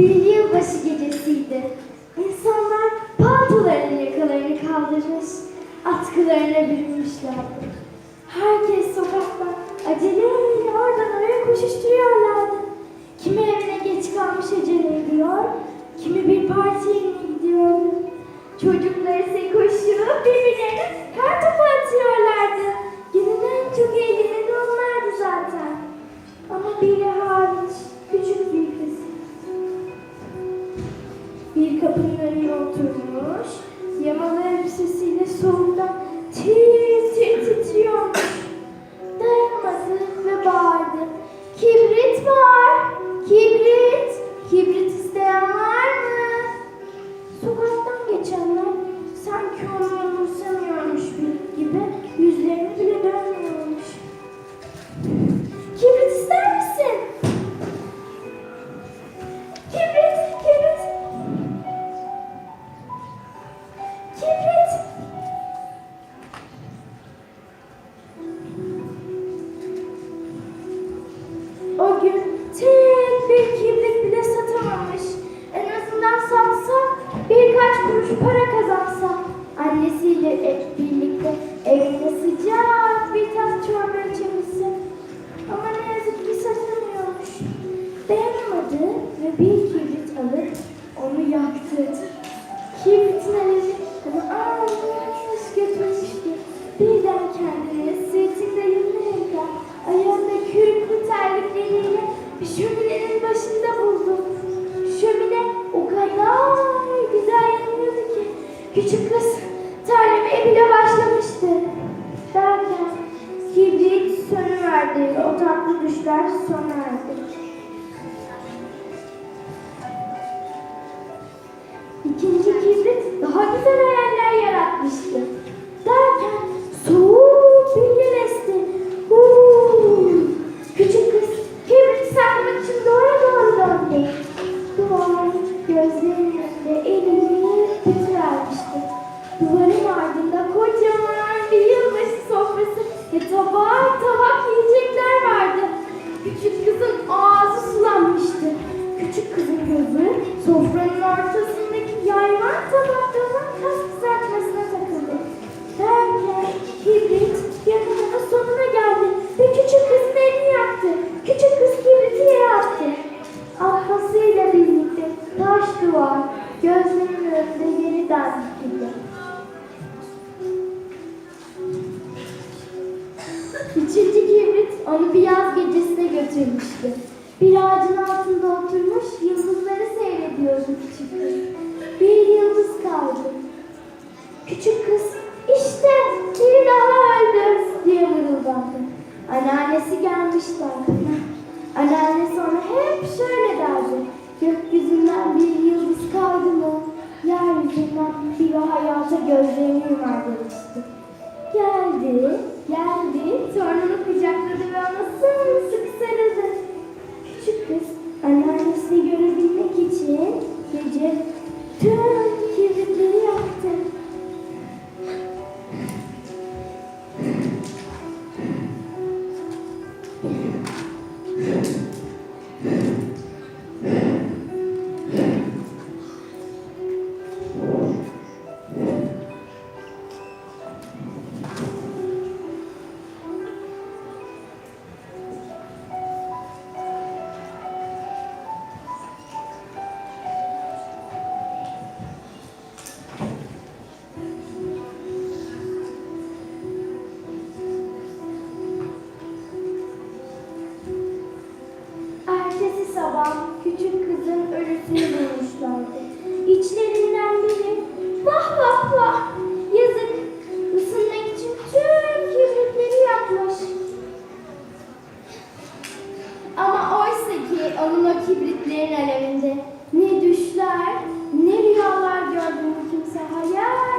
Bir yılbaşı gecesiydi. İnsanlar paltolarının yakalarını kaldırmış, atkılarına bürünmüşlerdi. Herkes sokakta aceleyle oradan oraya koşuşturuyorlardı. Kimi evine geç kalmış acele ediyor, kimi bir parti yerine gidiyordu. Çocuklar ise koşup birbirlerine kartopu atıyorlardı. Bir kapının önüne oturmuş, yamalı elbisesiyle soğuktan tir tir titriyormuş. Dayanamadı ve bağırdı. Kibrit var, kibrit, kibrit isteyen var mı? Sokaktan geçenler sanki onu umursamıyormuş gibi yüzlerini bile dönmüyormuş. Kibrit ister misin? Kibrit, kuruş para kazansa. Annesiyle hep birlikte evinde sıcak bir tas çorba içebilse. Ama ne yazık ki satamıyormuş. Dayanamadı ve bir kibrit alıp onu yaktı. Küçük kız terlemeye bile başlamıştı. Derken kibrit sönüverdi. O tatlı düşler sona erdi. İkinci kibrit daha güzel hayaller yaratmıştı. Ardında kocaman bir yılbaşı sofrası ve tabak tabak yiyecekler vardı. Küçük kızın ağzı sulanmıştı. Küçük kızın gözü sofranın ortasındaki yayvan tabaklarının kas kızartmasına takıldı. Derken kibrit yakınının sonuna geldi ve küçük kızın elini yaktı. Küçük kız kibriti yere attı. Atmasıyla birlikte taş duvar gözlerinin önünde yeniden dikildi. Onu bir yaz gecesine götürmüştü. Bir ağacın altında oturmuş yıldızları seyrediyordu küçük kız. Bir yıldız kaldı. Küçük kız işte biri daha öldü diye mırıldandı. Anneannesi gelmişti arkana. Anneannesi ona hep şöyle derdi. Gökyüzünden bir yıldız kaldı mı? Yeryüzünden biri hayata gözlerini yuvar demişti. Geldi, geldi, Amen. onun o kibritlerin alevinde. Ne düşler, ne rüyalar gördüm kimse hayal.